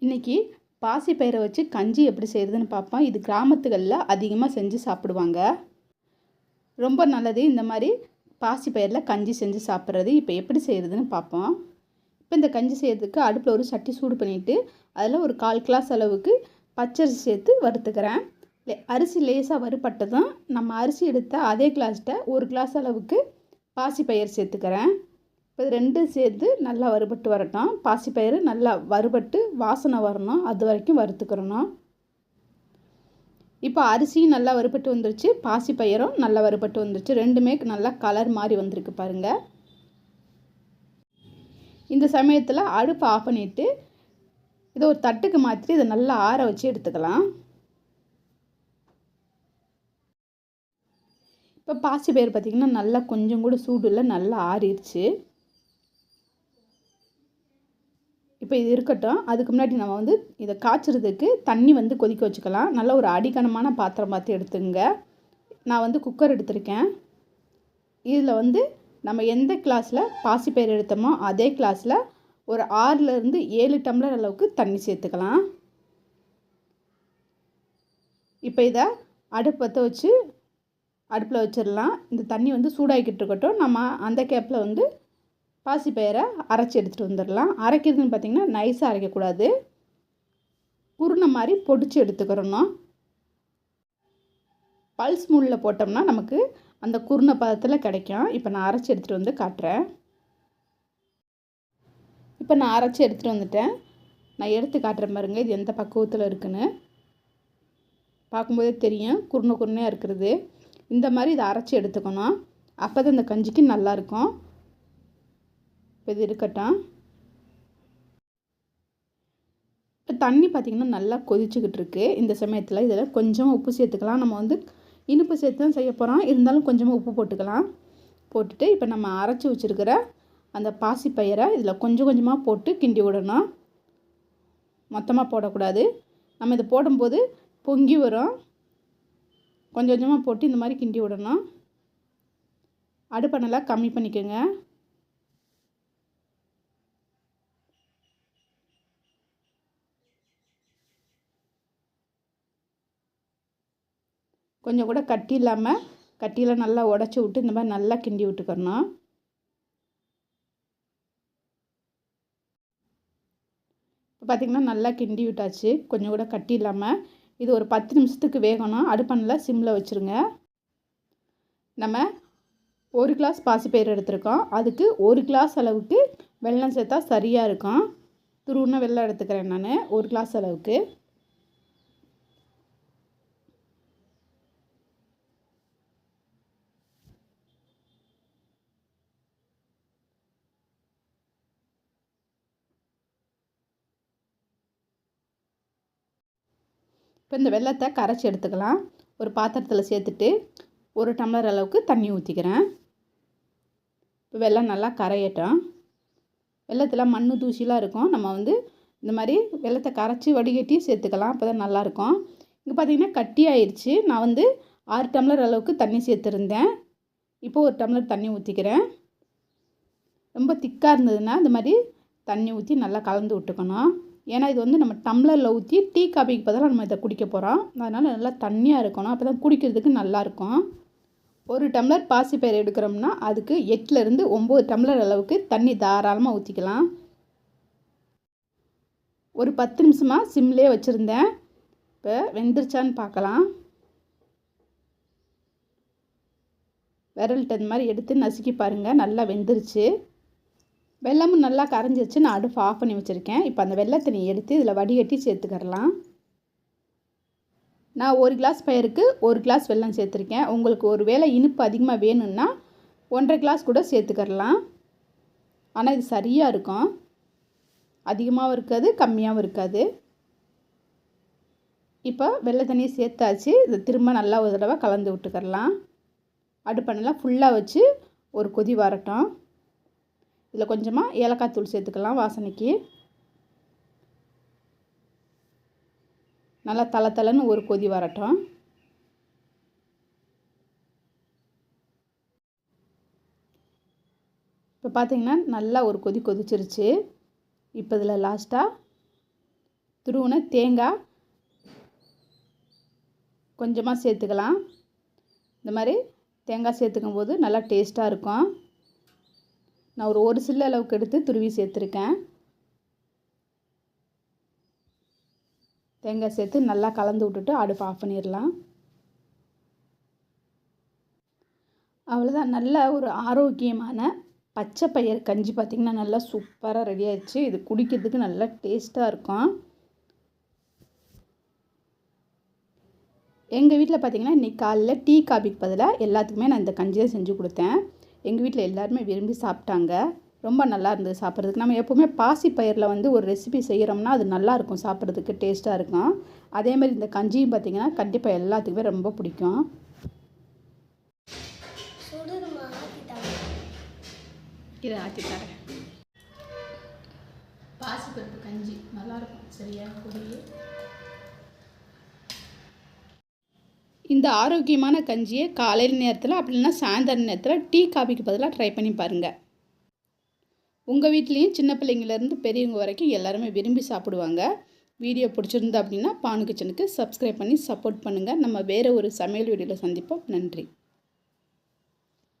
இன்றைக்கி பாசிப்பயிரை வச்சு கஞ்சி எப்படி செய்கிறதுன்னு பார்ப்போம். இது கிராமத்துகளில் அதிகமாக செஞ்சு சாப்பிடுவாங்க. ரொம்ப நல்லது இந்த மாதிரி பாசிப்பயிரில் கஞ்சி செஞ்சு சாப்பிட்றது. இப்போ எப்படி செய்கிறதுன்னு பார்ப்போம். இப்போ இந்த கஞ்சி செய்கிறதுக்கு அடுப்பில் ஒரு சட்டி சூடு பண்ணிவிட்டு அதில் ஒரு கால் கிளாஸ் அளவுக்கு பச்சரிசி சேர்த்து வறுத்துக்கிறேன். லே- அரிசி லேசாக வறுப்பட்டதும் நம்ம அரிசி எடுத்த அதே கிளாஸ்கிட்ட ஒரு கிளாஸ் அளவுக்கு பாசிப்பயிர் சேர்த்துக்கிறேன். இப்போ இது ரெண்டும் சேர்த்து நல்லா வறுபட்டு வரட்டும். பாசிப்பயிறு நல்லா வறுபட்டு வாசனை வரணும். அது வரைக்கும் வறுத்துக்கிறணும். இப்போ அரிசியும் நல்லா வறுபட்டு வந்துருச்சு. பாசிப்பயிரும் நல்லா வறுபட்டு வந்துருச்சு. ரெண்டுமே நல்லா கலர் மாதிரி வந்திருக்கு பாருங்கள் இந்த சமயத்தில் அடுப்பு ஆஃப் பண்ணிவிட்டு இதை ஒரு தட்டுக்கு மாற்றி இதை நல்லா ஆற வச்சு எடுத்துக்கலாம். இப்போ பாசிப்பயிறு பார்த்திங்கன்னா நல்லா கொஞ்சம் கூட சூடு இல்லை. நல்லா ஆறிடுச்சு இப்போ இது இருக்கட்டும். அதுக்கு முன்னாடி நம்ம வந்து இதை காய்ச்சறதுக்கு தண்ணி வந்து கொதிக்க வச்சுக்கலாம். நல்ல ஒரு அடிக்கனமான பாத்திரம் பார்த்து எடுத்துங்க. நான் வந்து குக்கர் எடுத்திருக்கேன். இதில் வந்து நம்ம எந்த கிளாஸில் பாசிப்பயிர் எடுத்தோமோ அதே கிளாஸில் ஒரு ஆறுலேருந்து ஏழு டம்ளர் அளவுக்கு தண்ணி சேர்த்துக்கலாம். இப்போ இதை அடுப்பு பற்ற வச்சு அடுப்பில் வச்சிடலாம். இந்த தண்ணி வந்து சூடாகிக்கிட்டு இருக்கட்டும். நம்ம அந்த கேப்பில் வந்து பாசிப்பயிரை அரைச்சி எடுத்துகிட்டு வந்துடலாம். அரைக்கிறதுன்னு பார்த்திங்கன்னா நைஸாக அரைக்கக்கூடாது. குருணை மாதிரி பொடிச்சு எடுத்துக்கிறணும். பல்ஸ் மூலில் போட்டோம்னா நமக்கு அந்த குருணை பதத்தில் கிடைக்கும். இப்போ நான் அரைச்சி எடுத்துகிட்டு வந்து காட்டுறேன். இப்போ நான் அரைச்சி எடுத்துகிட்டு வந்துட்டேன். நான் எடுத்து காட்டுறேன் பாருங்க இது எந்த பக்குவத்தில் இருக்குன்னு. பார்க்கும்போதே தெரியும் குருணை குருணையாக இருக்கிறது. இந்த மாதிரி இதை அரைச்சி எடுத்துக்கணும். அப்போ தான் இந்த கஞ்சிக்கு நல்லாயிருக்கும் இப்போ இது இருக்கட்டும். இப்போ தண்ணி பார்த்திங்கன்னா நல்லா கொதிச்சுக்கிட்டு இருக்கு. இந்த சமயத்தில் இதில் கொஞ்சம் உப்பு சேர்த்துக்கலாம். நம்ம வந்து இனிப்பு சேர்த்து தான் செய்ய போகிறோம் இருந்தாலும் கொஞ்சமாக உப்பு போட்டுக்கலாம். போட்டுட்டு இப்போ நம்ம அரைச்சி வச்சுருக்கிற அந்த பாசிப்பயிரை இதில் கொஞ்சம் கொஞ்சமாக போட்டு கிண்டி விடணும். மொத்தமாக போடக்கூடாது. நம்ம இதை போடும்போது பொங்கி வரும். கொஞ்சம் கொஞ்சமாக போட்டு இந்த மாதிரி கிண்டி விடணும். அடுப்பை நல்லா கம்மி பண்ணிக்கோங்க. கொஞ்சம் கூட கட்டி இல்லாமல் கட்டியில் நல்லா உடச்சி விட்டு இந்த மாதிரி நல்லா கிண்டி விட்டுக்கணும் இப்போ பார்த்திங்கன்னா நல்லா கிண்டி விட்டாச்சு. கொஞ்சம் கூட கட்டி இல்லாமல் இது ஒரு பத்து நிமிஷத்துக்கு வேகணும். அடுப்பணில் சிம்மில் வச்சுருங்க. நம்ம ஒரு கிளாஸ் பாசிப்பயிறு எடுத்திருக்கோம். அதுக்கு ஒரு கிளாஸ் அளவுக்கு வெள்ளம் சேர்த்தா சரியாக இருக்கும். துருவுன வெள்ளம் எடுத்துக்கிறேன் நான். ஒரு கிளாஸ் அளவுக்கு. இப்போ இந்த வெள்ளத்தை கரைச்சி எடுத்துக்கலாம். ஒரு பாத்திரத்தில் சேர்த்துட்டு ஒரு டம்ளர் அளவுக்கு தண்ணி ஊற்றிக்கிறேன் இப்போ வெள்ளம் நல்லா கரையட்டும். வெள்ளத்தில் மண் தூசிலாம் இருக்கும். நம்ம வந்து இந்த மாதிரி வெள்ளத்தை கரைச்சி வடிகட்டி சேர்த்துக்கலாம். அப்போ தான் நல்லாயிருக்கும் இங்கே பார்த்தீங்கன்னா கட்டி ஆயிடுச்சு நான் வந்து ஆறு டம்ளர் அளவுக்கு தண்ணி சேர்த்துருந்தேன். இப்போ ஒரு டம்ளர் தண்ணி ஊற்றிக்கிறேன் ரொம்ப திக்காக இருந்ததுன்னா இந்த மாதிரி தண்ணி ஊற்றி நல்லா கலந்து விட்டுக்கணும். ஏன்னா இது வந்து நம்ம டம்ளரில் ஊற்றி டீ காபிக்கு பதிலாக நம்ம இதை குடிக்க போகிறோம் அதனால் நல்லா தண்ணியாக இருக்கணும். அப்போ தான் குடிக்கிறதுக்கு நல்லாயிருக்கும் ஒரு டம்ளர் பாசிப்பயிறு எடுக்கிறோம்னா அதுக்கு எட்டுலேருந்து ஒம்பது டம்ளர் அளவுக்கு தண்ணி தாராளமாக ஊற்றிக்கலாம் ஒரு பத்து நிமிஷமாக சிம்லேயே வச்சுருந்தேன். இப்போ வெந்துருச்சான்னு பார்க்கலாம். விரல்கிட்ட இந்த மாதிரி எடுத்து நசுக்கி பாருங்கள் நல்லா வெந்துருச்சு. வெள்ளமும் நல்லா கரைஞ்சிருச்சு. நான் அடுப்பு ஆஃப் பண்ணி வச்சுருக்கேன். இப்போ அந்த வெள்ளத்தை நீ எடுத்து இதில் வடிகட்டி சேர்த்துக்கரலாம் நான் ஒரு கிளாஸ் பயிருக்கு ஒரு கிளாஸ் வெல்லம் சேர்த்துருக்கேன். உங்களுக்கு ஒரு வேளை இனிப்பு அதிகமாக வேணும்னா ஒன்றரை கிளாஸ் கூட சேர்த்துக்கிறலாம். ஆனால் இது சரியாக இருக்கும். அதிகமாகவும் இருக்காது கம்மியாகவும் இருக்காது. இப்போ வெள்ளை தண்ணியை சேர்த்தாச்சு. இதை திரும்ப நல்லா ஒரு தடவை கலந்து விட்டுக்கரலாம் அடுப்பெண்ணெலாம் ஃபுல்லாக வச்சு ஒரு கொதி வரட்டும். இதில் கொஞ்சமாக ஏலக்காய் தூள் சேர்த்துக்கலாம் வாசனைக்கு. நல்லா தலை தலைன்னு ஒரு கொதி வரட்டும். இப்போ பார்த்தீங்கன்னா நல்லா ஒரு கொதி கொதிச்சிருச்சு. இப்போ இதில் லாஸ்ட்டாக துருவின தேங்காய் கொஞ்சமாக சேர்த்துக்கலாம். இந்த மாதிரி தேங்காய் சேர்த்துக்கும் போது நல்லா டேஸ்ட்டாக இருக்கும். நான் ஒரு ஒரு சில்லு அளவுக்கு எடுத்து துருவி சேர்த்துருக்கேன். தேங்காய் சேர்த்து நல்லா கலந்து விட்டுட்டு அடுப்பு ஆஃப் பண்ணிடலாம். அவ்வளோதான் நல்ல ஒரு ஆரோக்கியமான பச்சை பயிர் கஞ்சி பார்த்திங்கன்னா நல்லா சூப்பராக ரெடி ஆயிடுச்சு. இது குடிக்கிறதுக்கு நல்லா டேஸ்ட்டாக இருக்கும். எங்கள் வீட்டில் பார்த்திங்கன்னா இன்றைக்கி காலைல டீ காபிக்கு பதிலாக எல்லாத்துக்குமே நான் இந்த கஞ்சியை செஞ்சு கொடுத்தேன். எங்கள் வீட்டில் எல்லாருமே விரும்பி சாப்பிட்டாங்க. ரொம்ப நல்லா இருந்தது சாப்பிட்றதுக்கு. நம்ம எப்போவுமே பாசி பயிரில் வந்து ஒரு ரெசிபி செய்கிறோம்னா அது நல்லாயிருக்கும் சாப்பிட்றதுக்கு டேஸ்ட்டாக இருக்கும். அதே மாதிரி இந்த கஞ்சியும் பார்த்திங்கன்னா கண்டிப்பாக எல்லாத்துக்குமே ரொம்ப பிடிக்கும். இதை ஆற்றி தரேன். பாசிப்பருப்பு கஞ்சி நல்லாயிருக்கும் சரியா? குடி இந்த ஆரோக்கியமான கஞ்சியை காலையில் நேரத்தில் அப்படி இல்லைன்னா சாயந்தர நேரத்தில் டீ காபிக்கு பதிலாக ட்ரை பண்ணி பாருங்கள் உங்கள் வீட்லேயும் சின்ன பிள்ளைங்கள்லேருந்து பெரியவங்க வரைக்கும் எல்லாருமே விரும்பி சாப்பிடுவாங்க. வீடியோ பிடிச்சிருந்தா அப்படின்னா பானு கிச்சனுக்கு சப்ஸ்கிரைப் பண்ணி சப்போர்ட் பண்ணுங்கள் நம்ம வேறு ஒரு சமையல் வீடியோவில் சந்திப்போம். நன்றி.